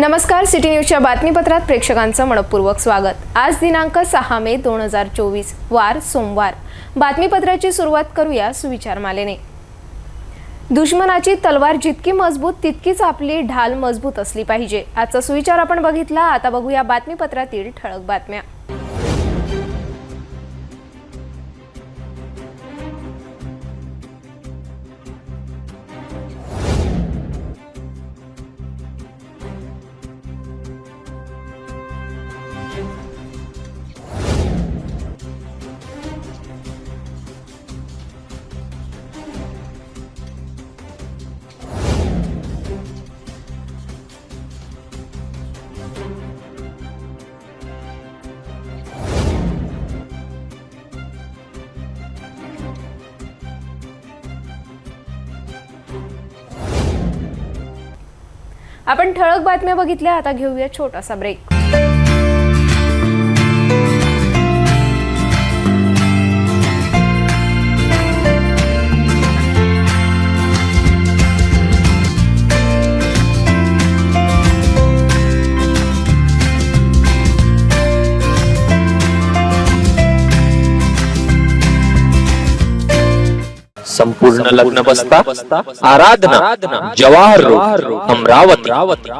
नमस्कार सिटी न्यूजच्या बातमीपत्रात प्रेक्षकांचं मनपूर्वक स्वागत. आज दिनांक सहा मे दोन हजार चोवीस वार सोमवार. बातमीपत्राची सुरुवात करूया सुविचारमालेने. दुश्मनाची तलवार जितकी मजबूत तितकीच आपली ढाल मजबूत असली पाहिजे. आजचा सुविचार आपण बघितला आता बघूया बातमीपत्रातील ठळक बातम्या. आपण ठळक बातम्या बघितल्या आता घेऊया छोटासा ब्रेक संपूर्ण लग्न बसता आराधना जवाहर अमरावती.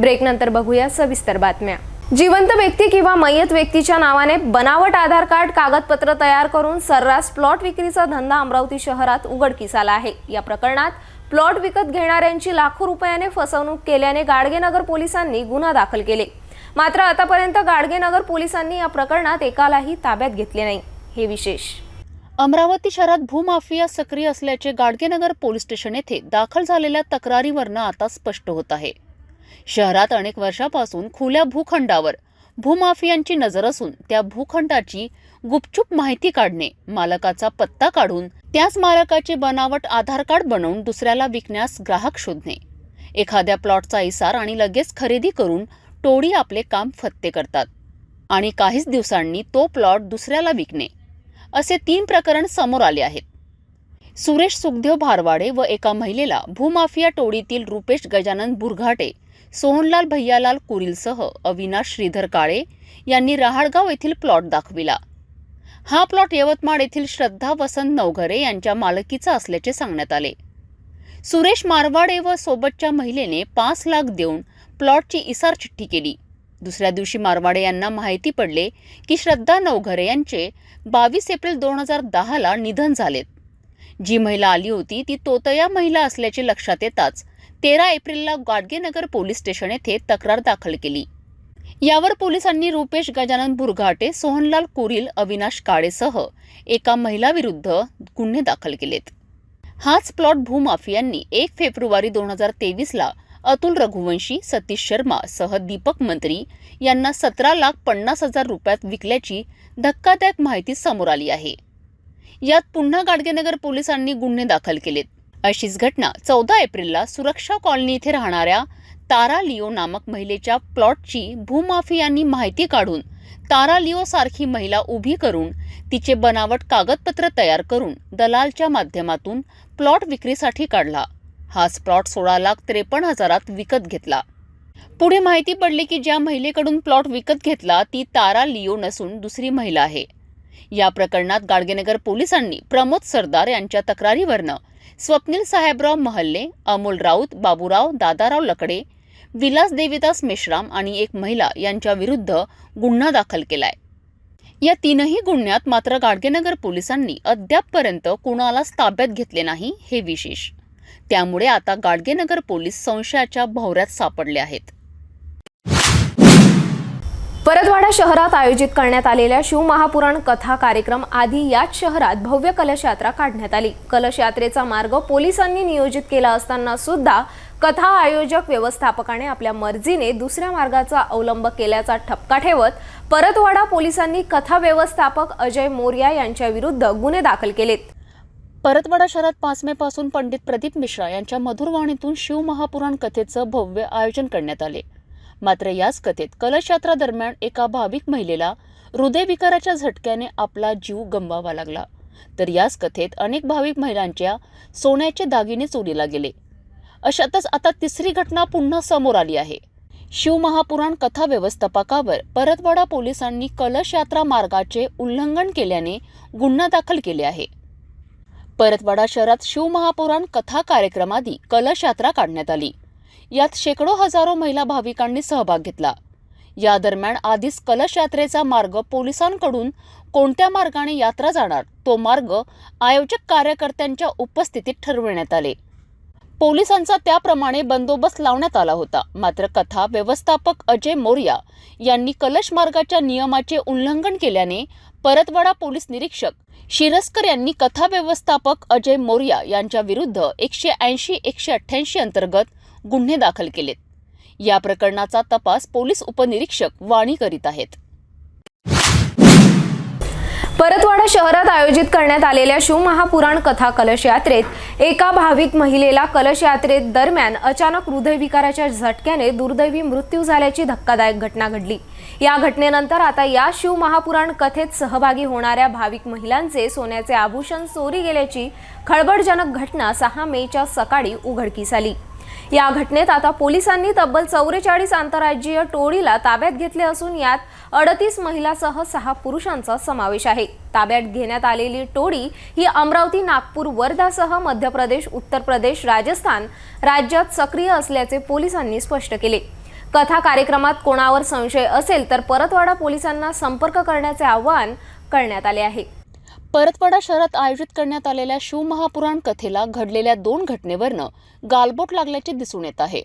ब्रेक नंतर बघूया सविस्तर बातम्या. जिवंत व्यक्ती किंवा मयत व्यक्तीच्या नावाने बनावट आधार कार्ड कागदपत्र तयार करून सर्रास प्लॉट विक्रीचा धंदा अमरावती शहरात उघडकीस आला आहे. या प्रकरणात प्लॉट विकत घेणाऱ्यांची लाखो रुपयाने फसवणूक केल्याने गाडगेनगर पोलिसांनी गुन्हा दाखल केले. मात्र आतापर्यंत गाडगेनगर पोलिसांनी या प्रकरणात एकालाही ताब्यात घेतले नाही. हे विशेष. अमरावती शहरात भूमाफिया सक्रिय असल्याचे गाडगेनगर पोलीस स्टेशन येथे दाखल झालेल्या तक्रारीवरनं आता स्पष्ट होत आहे. शहरात अनेक वर्षापासून खुल्या भूखंडावर भूमाफियांची नजर असून त्या भूखंडाची गुपचूप माहिती काढणे मालकाचा पत्ता काढून त्याच मालकाचे बनावट आधार कार्ड बनवून दुसऱ्याला विकण्यास ग्राहक शोधणे एखाद्या प्लॉटचा इसार आणि लगेच खरेदी करून टोळी आपले काम फत्ते करतात आणि काहीच दिवसांनी तो प्लॉट दुसऱ्याला विकणे असे तीन प्रकरण समोर आले आहेत. सुरेश सुखदेव भारवाडे व एका महिलेला भूमाफिया टोळीतील रुपेश गजानन बुरघाटे सोहनलाल भैयालाल कुरीलसह अविनाश श्रीधर काळे यांनी रहाडगाव येथील प्लॉट दाखविला. हा प्लॉट यवतमाळ येथील श्रद्धा वसंत नवघरे यांच्या मालकीचा असल्याचे सांगण्यात आले. सुरेश मारवाडे व सोबतच्या महिलेने पाच लाख देऊन प्लॉटची इसार चिठ्ठी केली. दुसऱ्या दिवशी मारवाडे यांना माहिती पडले की श्रद्धा नवघरे यांचे बावीस एप्रिल दोन हजार दहाला निधन झालेत जी महिला आली होती ती तोतया महिला असल्याचे लक्षात येताच तेरा एप्रिलला गाडगेनगर पोलीस स्टेशन येथे तक्रार दाखल केली. यावर पोलिसांनी रुपेश गजानन बुरघाटे सोहनलाल कुरील अविनाश काळेसह एका महिलाविरुद्ध गुन्हे दाखल केलेत. हाच प्लॉट भूमाफियांनी एक फेब्रुवारी दोन हजार तेवीसला अतुल रघुवंशी सतीश शर्मा सह दीपक मंत्री यांना सतरा लाख पन्नास हजार रुपयात विकल्याची धक्कादायक माहिती समोर आली आहे. यात पुन्हा गाडगेनगर पोलिसांनी गुन्हे दाखल केलेत. अशीच घटना चौदा एप्रिलला सुरक्षा कॉलनी इथे राहणाऱ्या तारा लिओ नामक महिलेच्या प्लॉटची भूमाफियांनी माहिती काढून तारा लिओ सारखी महिला उभी करून तिचे बनावट कागदपत्र तयार करून दलालच्या माध्यमातून प्लॉट विक्रीसाठी काढला. हा स्प्लॉट सोळा लाख त्रेपन्न हजारात विकत घेतला. पुढे माहिती पडली की ज्या महिलेकडून प्लॉट विकत घेतला ती तारा लिओ नसून दुसरी महिला आहे. या प्रकरणात गाडगेनगर पोलिसांनी प्रमोद सरदार यांच्या तक्रारीवरनं स्वप्नील साहेबराव महल्ले अमोल राऊत बाबूराव दादाराव लकडे विलास देवीदास मेश्राम आणि एक महिला यांच्या विरुद्ध गुन्हा दाखल केलाय. या तीनही गुन्ह्यात मात्र गाडगेनगर पोलिसांनी अद्यापपर्यंत कुणालाच ताब्यात घेतले नाही हे विशेष. त्यामुळे आता गाडगेनगर पोलीस संशयाच्या भोवऱ्यात सापडले आहेत. परतवाडा शहरात आयोजित करण्यात आलेल्या शिवमहापुराण कथा कार्यक्रम आधी याच शहरात भव्य कलश यात्रा काढण्यात आली. कलश यात्रेचा मार्ग पोलिसांनी नियोजित केला असताना सुद्धा कथा आयोजक व्यवस्थापकाने आपल्या मर्जीने दुसऱ्या मार्गाचा अवलंब केल्याचा ठपका ठेवत परतवाडा पोलिसांनी कथा व्यवस्थापक अजय मोर्या यांच्या विरुद्ध गुन्हे दाखल केलेत. परतवाडा शहरात पाच मे पासून पंडित प्रदीप मिश्रा यांच्या मधुरवाणीतून शिवमहापुराण कथेचं भव्य आयोजन करण्यात आले. मात्र याच कथेत कलशयात्रा दरम्यान एका भाविक महिलेला हृदयविकाराच्या झटक्याने आपला जीव गमवावा लागला. तर याच कथेत अनेक भाविक महिलांच्या सोन्याचे दागिने चोरीला गेले. अशातच आता तिसरी घटना पुन्हा समोर आली आहे. शिवमहापुराण कथा व्यवस्थापकावर परतवाडा पोलिसांनी कलश यात्रा मार्गाचे उल्लंघन केल्याने गुन्हा दाखल केले आहे. परतवाडा शहरात शिवमहापुराण कथा कार्यक्रमाआधी कलश यात्रा काढण्यात आली. यात शेकडो हजारो महिला भाविकांनी सहभाग घेतला. या दरम्यान आधीच कलश यात्रेचा मार्ग पोलिसांकडून कोणत्या मार्गाने यात्रा जाणार तो मार्ग आयोजक कार्यकर्त्यांच्या उपस्थितीत ठरविण्यात आले. पोलिसांचा त्याप्रमाणे बंदोबस्त लावण्यात आला होता. मात्र कथा व्यवस्थापक अजय मोर्या यांनी कलश मार्गाच्या नियमाचे उल्लंघन केल्याने परतवाडा पोलीस निरीक्षक शिरस्कर यांनी कथा व्यवस्थापक अजय मोर्या यांच्या विरुद्ध एकशे ऐंशी एकशे अठ्ठ्याऐंशी अंतर्गत गुन्हे दाखल केलेत. या प्रकरणाचा तपास पोलीस उपनिरीक्षक वाणी करीत आहेत. परतवाडा शहरात आयोजित करण्यात आलेल्या शिवमहापुराण कथा कलश यात्रेत एका भाविक महिलेला कलश यात्रेत दरम्यान अचानक हृदयविकाराच्या झटक्याने दुर्दैवी मृत्यू झाल्याची धक्कादायक घटना घडली. या घटनेनंतर आता या शिवमहापुराण कथेत सहभागी होणाऱ्या भाविक महिलांचे सोन्याचे आभूषण चोरी गेल्याची खळबळजनक घटना सहा मेच्या सकाळी उघडकीस आली. या घटनेत आता पोलिसांनी तब्बल चौवेचाळीस आंतरराज्यीय टोळीला ताब्यात घेतले असून यात अडतीस महिलासह सहा पुरुषांचा समावेश आहे. ताब्यात घेण्यात आलेली टोळी ही अमरावती नागपूर वर्धासह मध्य प्रदेश उत्तर प्रदेश राजस्थान राज्यात सक्रिय असल्याचे पोलिसांनी स्पष्ट केले. कथा कार्यक्रमात कोणावर संशय असेल तर परतवाडा पोलिसांना संपर्क करण्याचे आवाहन करण्यात आले आहे. परतवाडा शहरात आयोजित करण्यात आलेल्या शिवमहापुराण कथेला घडलेल्या दोन घटनेवरनं गालबोट लागल्याचे दिसून येत आहे.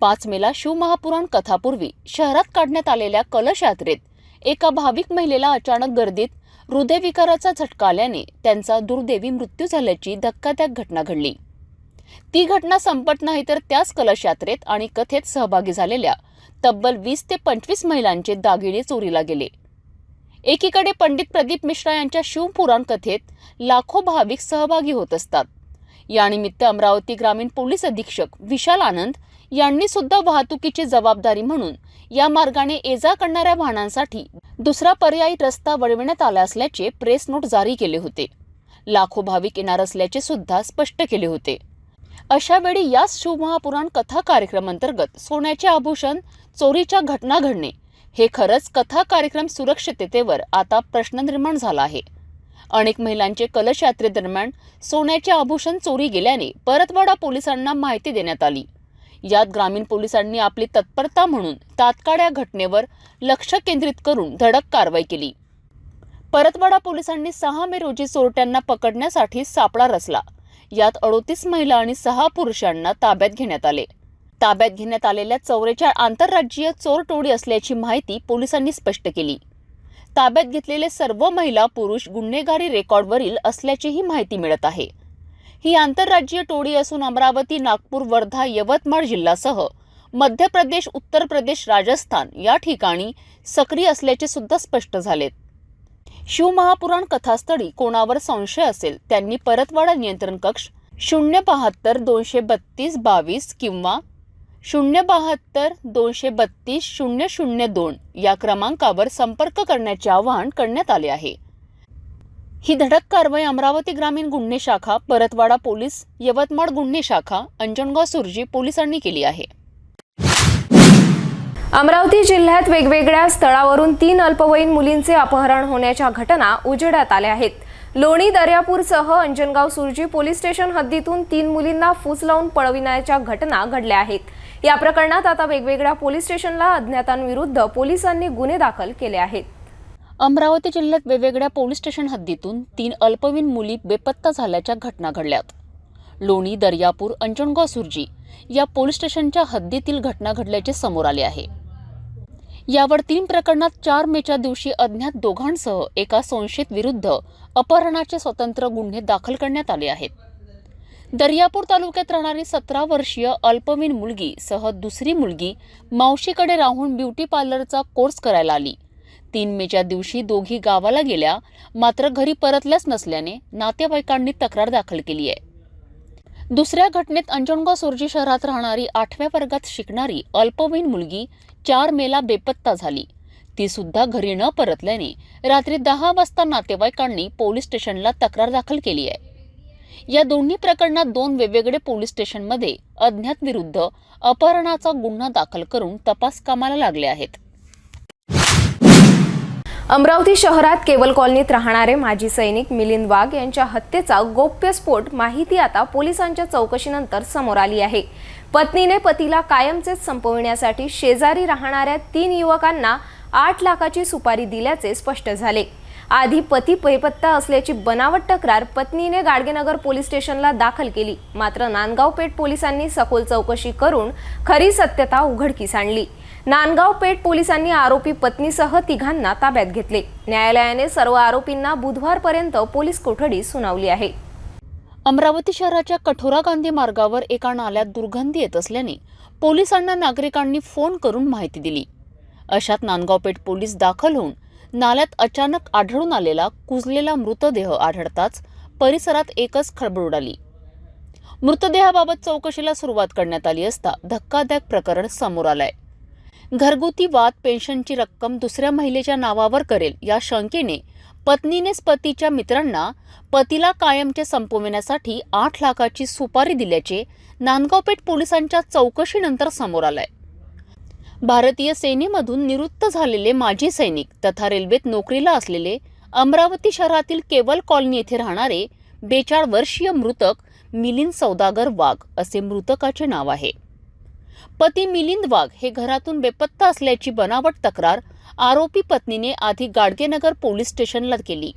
पाच मेला शिवमहापुराण कथापूर्वी शहरात काढण्यात आलेल्या कलश यात्रेत एका भाविक महिलेला अचानक गर्दीत हृदयविकाराचा झटका आल्याने त्यांचा दुर्दैवी मृत्यू झाल्याची धक्कादायक घटना घडली. ती घटना संपत नाही तर त्याच कलश यात्रेत आणि कथेत सहभागी झालेल्या तब्बल वीस ते पंचवीस महिलांचे दागिने चोरीला गेले. एकीकडे पंडित प्रदीप मिश्रा यांच्या शिवपुराण कथेत लाखो भाविक सहभागी होत असतात. यानिमित्त अमरावती ग्रामीण पोलीस अधीक्षक विशाल आनंद यांनी सुद्धा वाहतुकीची जबाबदारी म्हणून या मार्गाने ये जा करणाऱ्या वाहनांसाठी दुसरा पर्यायी रस्ता वळविण्यात आला असल्याचे प्रेस नोट जारी केले होते. लाखो भाविक येणार असल्याचे सुद्धा स्पष्ट केले होते. अशावेळी याच शिवमहापुराण कथा कार्यक्रमांतर्गत सोन्याचे आभूषण चोरीच्या घटना घडणे हे खरंच कथा कार्यक्रम सुरक्षिततेवर आता प्रश्न निर्माण झाला आहे. अनेक महिलांचे कलश यात्रेदरम्यान सोन्याचे आभूषण चोरी गेल्याने परतवाडा पोलिसांना माहिती देण्यात आली. यात ग्रामीण पोलिसांनी आपली तत्परता म्हणून तात्काळ या घटनेवर लक्ष केंद्रित करून धडक कारवाई केली. परतवाडा पोलिसांनी सहा मे रोजी चोरट्यांना पकडण्यासाठी सापळा रचला. यात अडोतीस महिला आणि सहा पुरुषांना ताब्यात घेण्यात आले. ताब्यात घेण्यात आलेल्या चौवेचाळ आंतरराज्यीय चोर टोळी असल्याची माहिती पोलिसांनी स्पष्ट केली. ताब्यात घेतलेले सर्व महिला पुरुष गुन्हेगारी रेकॉर्डवरील असल्याचीही माहिती मिळत आहे. ही आंतरराज्यीय टोळी असून अमरावती नागपूर वर्धा यवतमाळ जिल्ह्यासह मध्य प्रदेश उत्तर प्रदेश राजस्थान या ठिकाणी सक्रिय असल्याचे सुद्धा स्पष्ट झालेत. शिवमहापुराण कथास्थळी कोणावर संशय असेल त्यांनी परतवाडा नियंत्रण कक्ष शून्य बहात्तर दोनशे बत्तीस बावीस किंवा शून्य बहात्तर दोनशे बत्तीस शून्य शून्य दोन या क्रमांकावर संपर्क करण्याचे आवाहन करण्यात आले आहे. ही धडक कारवाई अमरावती ग्रामीण गुन्हे शाखा परतवाडा पोलीस यवतमाळ गुन्हे शाखा अंजनगाव सुरजी पोलिसांनी केली आहे. अमरावती जिल्ह्यात वेगवेगळ्या स्थळावरून तीन अल्पवयीन मुलींचे अपहरण होण्याच्या घटना उजेडात आल्या आहेत. लोणी दर्यापूरसह अंजनगाव सुरजी पोलीस स्टेशन हद्दीतून तीन मुलींना फूस लावून पळविण्याच्या घटना घडल्या आहेत. या प्रकरणात आता वेगवेगळ्या पोलीस स्टेशनला अज्ञातांविरुद्ध पोलिसांनी गुन्हे दाखल केले आहेत. अमरावती जिल्ह्यात वेगवेगळ्या पोलीस स्टेशन हद्दीतून तीन अल्पवयीन मुली बेपत्ता झाल्याच्या घटना घडल्यात. लोणी दर्यापूर अंजनगाव सुरजी या पोलीस स्टेशनच्या हद्दीतील घटना घडल्याचे समोर आले आहे. यावर तीन प्रकरणात चार मेच्या दिवशी अज्ञात दोघांसह एका संशयित विरुद्ध अपहरणाचे स्वतंत्र गुन्हे दाखल करण्यात आले आहेत. दर्यापूर तालुक्यात राहणारी सतरा वर्षीय अल्पवीन मुलगी सह दुसरी मुलगी मावशीकडे राहून ब्युटी पार्लरचा कोर्स करायला आली. तीन मेच्या दिवशी दोघी गावाला गेल्या मात्र घरी परतल्याच नसल्याने नातेवाईकांनी तक्रार दाखल केली आहे. दुसऱ्या घटनेत अंजनगाव सुरजी शहरात राहणारी आठव्या वर्गात शिकणारी अल्पवयीन मुलगी चार मेला बेपत्ता झाली. ती सुद्धा घरी न परतल्याने रात्री दहा वाजता नातेवाईकांनी पोलीस स्टेशनला तक्रार दाखल केली आहे. या दोन्ही प्रकरणात दोन वेगवेगळे पोलीस स्टेशनमध्ये अज्ञात विरुद्ध अपहरणाचा गुन्हा दाखल करून तपास कामाला लागले आहेत. अमरावती शहरात केवल कॉलनीत राहणारे माजी सैनिक मिलिंद वाघ यांच्या हत्येचा गोप्यस्फोट माहिती आता पोलिसांच्या चौकशीनंतर समोर आली आहे. पत्नीने पतीला कायमचेच संपविण्यासाठी शेजारी राहणाऱ्या तीन युवकांना आठ लाखाची सुपारी दिल्याचे स्पष्ट झाले. आधी पती बेपत्ता असल्याची बनावट तक्रार पत्नीने गाडगेनगर पोलीस स्टेशनला दाखल केली. मात्र नांदगाव पेठ पोलिसांनी सखोल चौकशी करून खरी सत्यता उघडकीस आणली. नांदगाव पेठ पोलिसांनी आरोपी पत्नीसह तिघांना ताब्यात घेतले. न्यायालयाने सर्व आरोपींना बुधवारपर्यंत पोलीस कोठडी सुनावली आहे. अमरावती शहराच्या कठोरा गांधी मार्गावर एका नाल्यात दुर्गंधी येत असल्याने पोलिसांना नागरिकांनी फोन करून माहिती दिली. अशात नांदगावपेठ पोलीस दाखल होऊन नाल्यात अचानक आढळून आलेला कुजलेला मृतदेह आढळताच परिसरात एकच खळबळ उडाली. मृतदेहाबाबत चौकशीला सुरुवात करण्यात आली असता धक्कादायक प्रकरण समोर आलंय. घरगुती वाद पेन्शनची रक्कम दुसऱ्या महिलेच्या नावावर करेल या शंकेने पत्नीनेच पतीच्या मित्रांना पतीला कायमचे संपविण्यासाठी आठ लाखाची सुपारी दिल्याचे नांदगावपेठ पोलिसांच्या चौकशीनंतर समोर आलंय. भारतीय सेनेमधून निवृत्त झालेले माजी सैनिक तथा रेल्वेत नोकरीला असलेले अमरावती शहरातील केवल कॉलनी येथे राहणारे बेचाळ वर्षीय मृतक मिलिंद सौदागर वाघ असे मृतकाचे नाव आहे. पती मिलिंद वाघ हे घरातून बेपत्ता असल्याची बनावट तक्रार आरोपी पत्नीने आधी गाडगेनगर पोलीस स्टेशनला केली.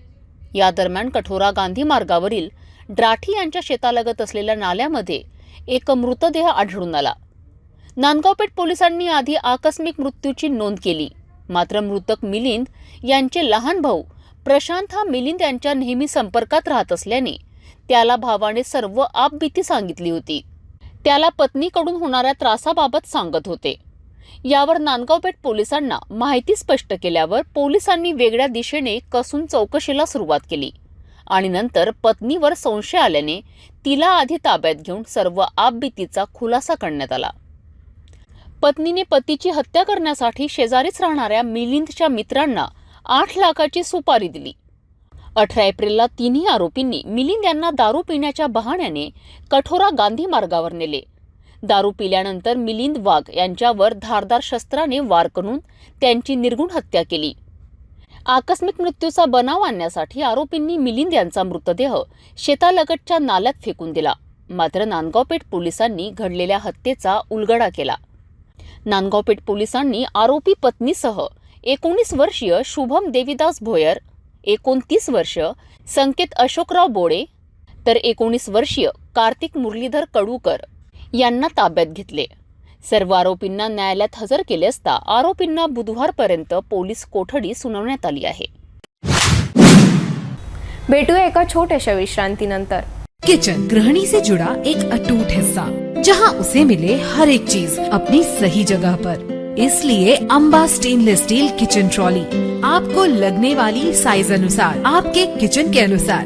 या दरम्यान कठोरा गांधी मार्गावरील ड्राठी यांच्या शेतालगत असलेल्या नाल्यामध्ये एक मृतदेह आढळून आला. नांदगावपेठ पोलिसांनी आधी आकस्मिक मृत्यूची नोंद केली. मात्र मृतक मिलिंद यांचे लहान भाऊ प्रशांत हा मिलिंद यांच्या नेहमी संपर्कात राहत असल्याने त्याला भावाने सर्व आपबीती सांगितली होती. त्याला पत्नीकडून होणाऱ्या त्रासाबाबत सांगत होते. यावर नांदगावपेठ पोलिसांना माहिती स्पष्ट केल्यावर पोलिसांनी वेगळ्या दिशेने कसून चौकशीला सुरुवात केली. आणि नंतर पत्नीवर संशय आल्याने तिला आधी ताब्यात घेऊन सर्व आपबीतीचा खुलासा करण्यात आला. पत्नीने पतीची हत्या करण्यासाठी शेजारीच राहणाऱ्या मिलिंदच्या मित्रांना आठ लाखाची सुपारी दिली. अठरा एप्रिलला तिन्ही आरोपींनी मिलिंद यांना दारू पिण्याच्या बहाण्याने कठोरा गांधी मार्गावर नेले. दारू पिल्यानंतर मिलिंद वाघ यांच्यावर धारदार शस्त्राने वार करून त्यांची निर्गुण हत्या केली. आकस्मिक मृत्यूचा बनाव आणण्यासाठी आरोपींनी मिलिंद यांचा मृतदेह शेतालगतच्या नाल्यात फेकून दिला. मात्र नांदगावपेठ पोलिसांनी घडलेल्या हत्येचा उलगडा केला. नांदगावपेठ पोलिसांनी आरोपी पत्नीसह एकोणीस वर्षीय शुभम देविदास भोयर एकोणतीस वर्ष संकेत अशोकराव बोडे तर एकोणीस वर्षीय कार्तिक मुरलीधर कडूकर यांना ताब्यात घेतले. सर्व आरोपींना न्यायालयात हजर केले असता आरोपींना बुधवारपर्यंत पोलीस कोठडी सुनावण्यात आली आहे. भेटूया एका छोट्याशा विश्रांतीनंतर. किचन गृहिणी से जुड़ा एक अटूट हिस्सा जहां उसे मिले हर एक चीज अपनी सही जगह पर. इसलिए Amba stainless steel kitchen trolley आपको लगने वाली साइज अनुसार आपके किचन के अनुसार.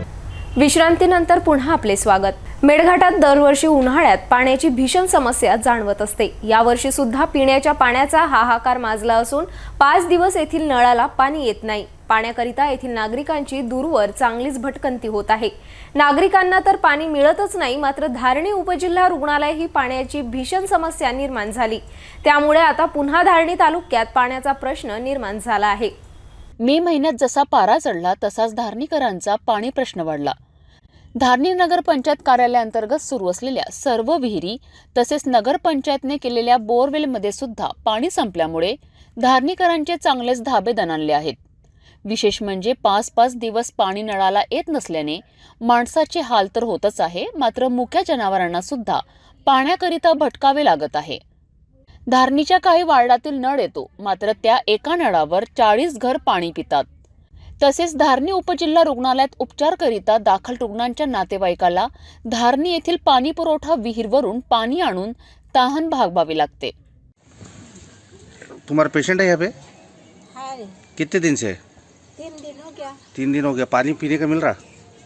विश्रांतीनंतर पुन्हा आपले स्वागत. मेळघाटात दरवर्षी उन्हाळ्यात पाण्याची भीषण समस्या जाणवत असते. यावर्षी सुद्धा पिण्याच्या पाण्याचा हाहाकार माजला असून पाच दिवस येथील नळाला पाणी येत नाही. पाण्याकरिता येथील नागरिकांची दूरवर चांगलीच भटकंती होत आहे. नागरिकांना तर पाणी मिळतच नाही मात्र धारणी उपजिल्हा रुग्णालय ही पाण्याची भीषण समस्या निर्माण झाली. त्यामुळे आता पुन्हा धारणी तालुक्यात पाण्याचा प्रश्न निर्माण झाला आहे. मे महिन्यात जसा पारा चढला तसाच धारणीकरांचा पाणी प्रश्न वाढला. धारणी नगरपंचायत कार्यालयाअंतर्गत सुरू असलेल्या सर्व विहिरी तसेच नगरपंचायतने केलेल्या बोअरवेलमध्ये सुद्धा पाणी संपल्यामुळे धारणीकरांचे चांगलेच धाबे दणाणले आहेत. विशेष म्हणजे पाच पाच दिवस पाणी नळाला येत नसल्याने माणसाचे हाल तर होतच आहे मात्र मुक्या जनावरांना सुद्धा पाण्याकरिता भटकावे लागत आहे. धारणीच्या काही वार्डातील नळ येतो. मात्र त्या एका नळावर चाळीस घर पाणी पितात. तसेच धारणी उपजिल्हा रुग्णालयात उपचारकरिता दाखल रुग्णांच्या नातेवाईकाला धारणी येथील पाणी पुरवठा विहीरवरून पाणी आणून तहान भागवावी लागते. तुम्हारा पेशेंट है यहाँ पे हाय. कितने दिन से है तीन दिन हो गया. तीन दिन हो गया. पानी पीने का मिल रहा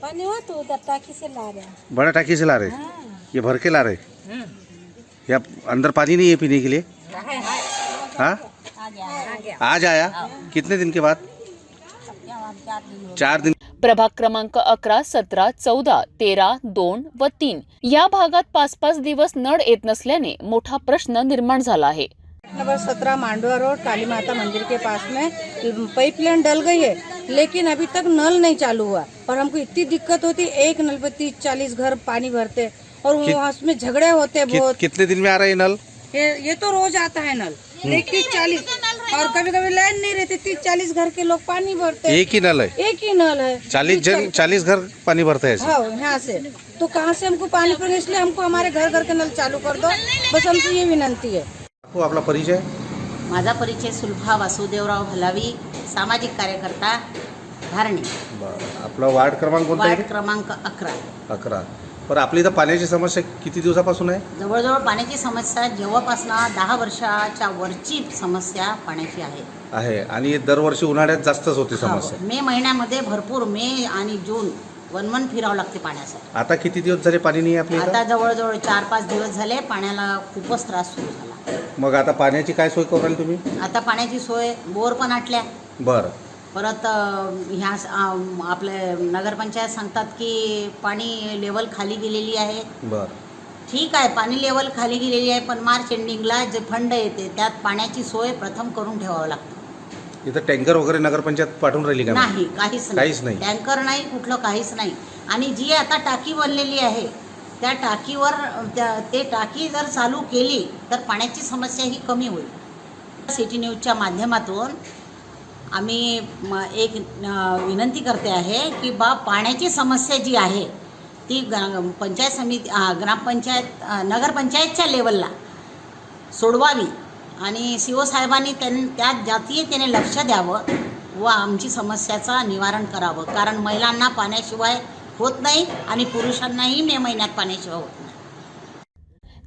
पानी हुआ तो उधर टाकी से ला रहे हैं बड़ा टाकी से ला रहे ये भर के ला रहे या अंदर पानी नहीं है पीने के लिए? हाँ? आज आया? कितने दिन के बाद? चार दिन। प्रभाग क्रमांक अकरा सतरा चौदा तेरा दोन व तीन. या भागात पाच पाच दिवस नळ येत नसल्याने मोठा प्रश्न निर्माण झाला आहे. नंबर सत्रह मांडवा रोड काली माता मंदिर के पास में पाइप लाइन डल गई है लेकिन अभी तक नल नहीं चालू हुआ. और हमको इतनी दिक्कत होती एक नल पे तीस चालीस घर पानी भरते और वहाँ उसमें झगड़े होते कि, बहुत। कितने दिन में आ रहा है नल? ये ये तो रोज आता है नल। तीस चालीस और कभी कभी लाइन नहीं रहती तीस चालीस घर के लोग पानी भरते एक ही नल है? एक ही नल है। चालीस जन चालीस घर पानी भरते हैं हाँ यहाँ से। तो कहाँ से हमको पानी पड़ेगा इसलिए हमको हमारे घर घर के नल चालू कर दो। बस हमसे ये विनंती है। आपको आपला परिचय? माझा परिचय सुलभा वासुदेवराव भलावी सामाजिक कार्यकर्ता धारणी. आपला वार्ड क्रमांक कोणता वार्ड क्रमांक अकरा. अकरा. बरं आपली इथं पाण्याची समस्या किती दिवसापासून आहे? जवळजवळ पाण्याची समस्या जेव्हापासून दहा वर्षाच्या वरची समस्या पाण्याची आहे. आहे. आणि दरवर्षी उन्हाळ्यात जास्तच होते समस्या. मे महिन्यामध्ये भरपूर मे आणि जून वनवन फिरावं लागते पाण्यासाठी. आता किती दिवस झाले पाणी नाही आहे आपल्या आता जवळजवळ चार पाच दिवस झाले पाण्याला खूपच त्रास सुरू झाला. मग आता पाण्याची काय सोय करू राहिली तुम्ही? आता पाण्याची सोय बोर पण आटल्या. बरं. परत ह्या आपले नगरपंचायत सांगतात की पाणी लेवल खाली गेलेली आहे. बरं. ठीक आहे पाणी लेवल खाली गेलेली आहे पण मार्च एंडिंगला जे फंड येते त्यात पाण्याची सोय प्रथम करून ठेवावं लागतं. इथं टँकर वगैरे नगरपंचायत पाठवून राहिली का नाही काहीच काहीच नाही. टँकर नाही कुठलं काहीच नाही. आणि जी आता टाकी बनलेली आहे त्या टाकीवर त्या ते टाकी जर चालू केली तर पाण्याची समस्या ही कमी होईल. सिटी न्यूजच्या माध्यमातून आम्ही म- एक विनंती करते आहे की बा पाण्याची समस्या जी आहे ती ग पंचायत समिती ग्रामपंचायत नगरपंचायतच्या लेवलला सोडवावी आणि सी ओ साहेबांनी त्यां त्या जातीयतेने लक्ष द्यावं व आमची समस्याचा निवारण करावं. कारण महिलांना पाण्याशिवाय होत नाही आणि पुरुषांनाही मे महिन्यात पाण्याशिवाय होत नाही.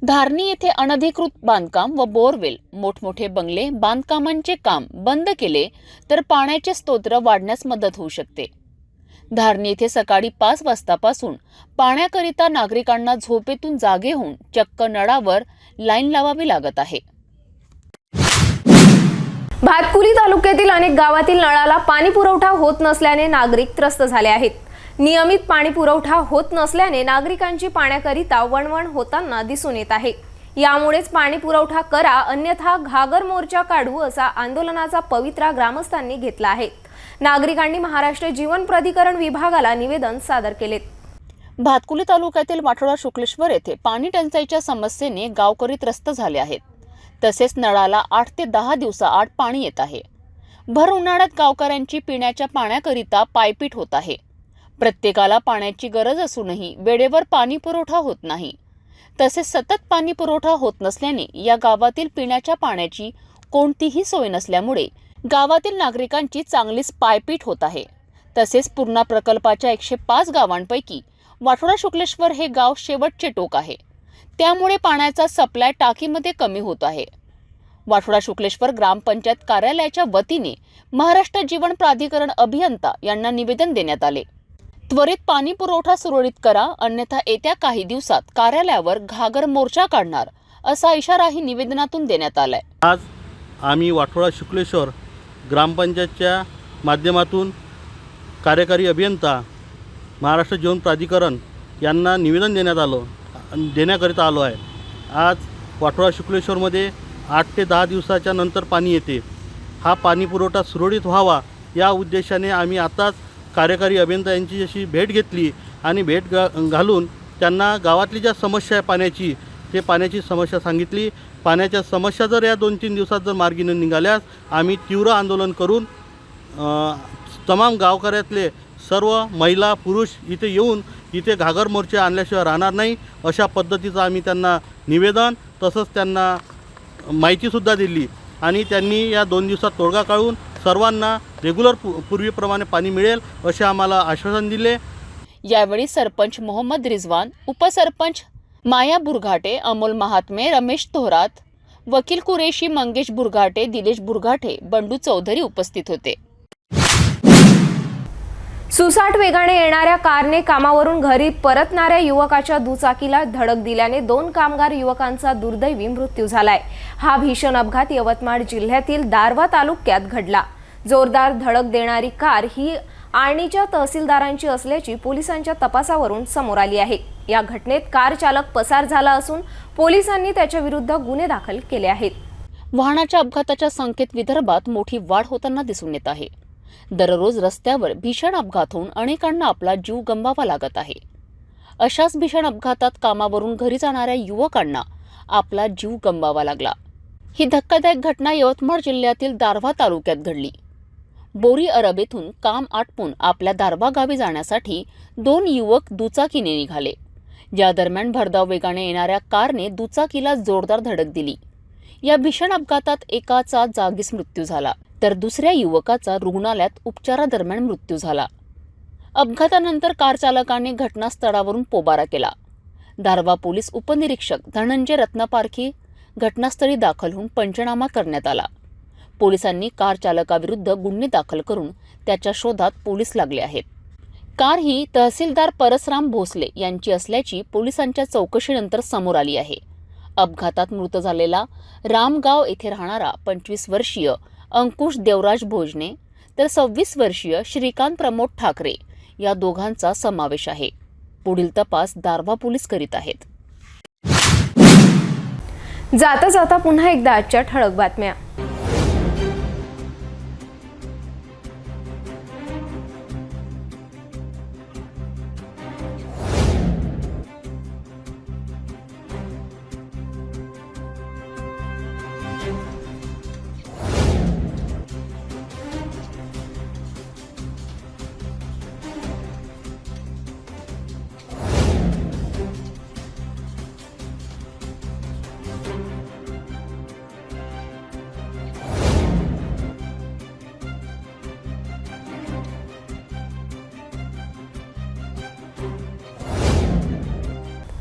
धारणी येथे अनधिकृत बांधकाम व बोरवेल मोठमोठे बंगले बांधकामांचे काम बंद केले तर पाण्याचे स्तोत्र वाढण्यास मदत होऊ शकते. धारणी येथे सकाळी पाच वाजतापासून पाण्याकरिता नागरिकांना झोपेतून जागे होऊन चक्क नळावर लाईन लावावी लागत आहे. भातकुली तालुक्यातील अनेक गावातील नळाला पाणी पुरवठा होत नसल्याने नागरिक त्रस्त झाले आहेत. नियमित पाणी पुरवठा होत नसल्याने नागरिकांची पाण्याकरिता वणवण होताना दिसून येत आहे. यामुळेच पाणी पुरवठा करा अन्यथा घागर मोर्चा काढू असा आंदोलनाचा पवित्रा ग्रामस्थांनी घेतला आहे. नागरिकांनी महाराष्ट्र जीवन प्राधिकरण विभागाला निवेदन सादर केलेत. भातकुली तालुक्यातील वाठोडा शुक्लेश्वर येथे पाणी टंचाईच्या समस्येने गावकरी त्रस्त झाले आहेत. तसेच नळाला आठ ते दहा दिवसाआड पाणी येत आहे. भर उन्हाळ्यात गावकऱ्यांची पिण्याच्या पाण्याकरिता पायपीट होत आहे. प्रत्येकाला पाण्याची गरज असूनही वेळेवर पाणी पुरवठा होत नाही. तसेच सतत पाणी पुरवठा होत नसल्याने या गावातील पिण्याच्या पाण्याची कोणतीही सोय नसल्यामुळे गावातील नागरिकांची चांगलीच पायपीट होत आहे. तसेच पूर्णा प्रकल्पाच्या एकशे पाच गावांपैकी वाठोडा शुक्लेश्वर हे गाव शेवटचे टोक आहे. त्यामुळे पाण्याचा सप्लाय टाकीमध्ये कमी होत आहे. वाठोडा शुक्लेश्वर ग्रामपंचायत कार्यालयाच्या वतीने महाराष्ट्र जीवन प्राधिकरण अभियंता यांना निवेदन देण्यात आले. त्वरित पाणी पुरवठा सुरळीत करा अन्यथा येत्या काही दिवसात कार्यालयावर घागर मोर्चा काढणार असा इशाराही निवेदनातून देण्यात आलाय. आज आम्ही वाठोळा शुक्लेश्वर ग्रामपंचायतच्या माध्यमातून कार्यकारी अभियंता महाराष्ट्र जीवन प्राधिकरण यांना निवेदन देण्यात आलं देण्याकरिता आलो आहे. आज वाठोळा शुक्लेश्वरमध्ये आठ ते दहा दिवसाच्या नंतर पाणी येते. हा पाणी पुरवठा सुरळीत व्हावा या उद्देशाने आम्ही आताच कार्यकारी अभियंता यांची अशी भेट घेतली आणि भेट घा घालून त्यांना गावातली ज्या समस्या आहे पाण्याची ते पाण्याची समस्या सांगितली. पाण्याच्या समस्या जर या दोन तीन दिवसात जर मार्गी न निघाल्यास आम्ही तीव्र आंदोलन करून तमाम गावकऱ्यातले सर्व महिला पुरुष इथे येऊन इथे घागर मोर्चे आणल्याशिवाय राहणार नाही अशा पद्धतीचं आम्ही त्यांना निवेदन तसंच त्यांना माहितीसुद्धा दिली. आणि त्यांनी या दोन दिवसात तोडगा काढून सर्वांना रेग्युलर पू पूर्वीप्रमाणे पाणी मिळेल असे आम्हाला आश्वासन दिले. यावेळी सरपंच मोहम्मद रिजवान उपसरपंच माया बुरघाटे अमोल महात्मे रमेश थोरात वकील कुरेशी मंगेश बुरघाटे दिलेश बुरघाटे बंडू चौधरी उपस्थित होते. सुसाट वेगाने येणाऱ्या कारने कामावरून घरी परतणाऱ्या युवकाच्या दुचाकीला धडक दिल्याने दोन कामगार युवकांचा दुर्दैवी मृत्यू झालाय. हा भीषण अपघात यवतमाळ जिल्ह्यातील दारवा तालुक्यात घडला. जोरदार धडक देणारी कार ही आर्णीच्या तहसीलदारांची असल्याची पोलिसांच्या तपासावरून समोर आली आहे. या घटनेत कार चालक पसार झाला असून पोलिसांनी त्याच्या विरुद्ध गुन्हे दाखल केले आहेत. वाहनाच्या अपघाताच्या संख्येत विदर्भात मोठी वाढ होताना दिसून येत आहे. दररोज रस्त्यावर भीषण अपघात होऊन अनेकांना आपला जीव गमवावा लागत आहे. अशाच भीषण अपघातात कामावरून घरी जाणाऱ्या युवकांना आपला जीव गमवावा लागला. ही धक्कादायक घटना यवतमाळ जिल्ह्यातील दारव्हा तालुक्यात घडली. बोरी अरब येथून काम आटपून आपल्या दारवा गावी जाण्यासाठी दोन युवक दुचाकीने निघाले. या दरम्यान भरधाव वेगाने येणाऱ्या कारने दुचाकीला जोरदार धडक दिली. या भीषण अपघातात एकाचा जागीच मृत्यू झाला. तर दुसऱ्या युवकाचा रुग्णालयात उपचारादरम्यान मृत्यू झाला. अपघातानंतर कार चालकाने घटनास्थळावरून पोबारा केला. दारवा पोलीस उपनिरीक्षक धनंजय रत्नपारखी घटनास्थळी दाखल होऊन पंचनामा करण्यात आला. पोलिसांनी कार चालकाविरुद्ध गुन्हे दाखल करून त्याच्या शोधात पोलीस लागले आहेत. कार ही तहसीलदार परसराम भोसले यांची असल्याची पोलिसांच्या चौकशीनंतर समोर आली आहे. अपघातात मृत झालेला रामगाव येथे राहणारा पंचवीस वर्षीय अंकुश देवराज भोजने तर सव्वीस वर्षीय श्रीकांत प्रमोद ठाकरे या दोघांचा समावेश आहे. पुढील तपास दारवा पोलीस करीत आहेत. जाता जाता पुन्हा एकदा आजच्या ठळक बातम्या.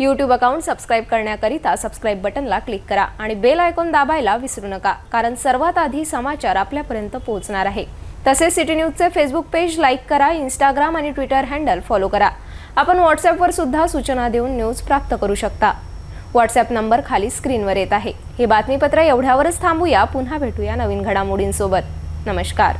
यूट्यूब अकाउंट सबस्क्राईब करण्याकरिता सबस्क्राईब बटनला क्लिक करा आणि बेल आयकॉन दाबायला विसरू नका कारण सर्वात आधी समाचार आपल्यापर्यंत पोहोचणार आहे. तसेच सिटी न्यूजचे फेसबुक पेज लाईक करा इंस्टाग्राम आणि ट्विटर हँडल फॉलो करा. आपण व्हॉट्सॲपवर सुद्धा सूचना देऊन न्यूज प्राप्त करू शकता. व्हॉट्सॲप नंबर खाली स्क्रीनवर येत आहे. हे बातमीपत्र एवढ्यावरच थांबूया पुन्हा भेटूया नवीन घडामोडींसोबत. नमस्कार.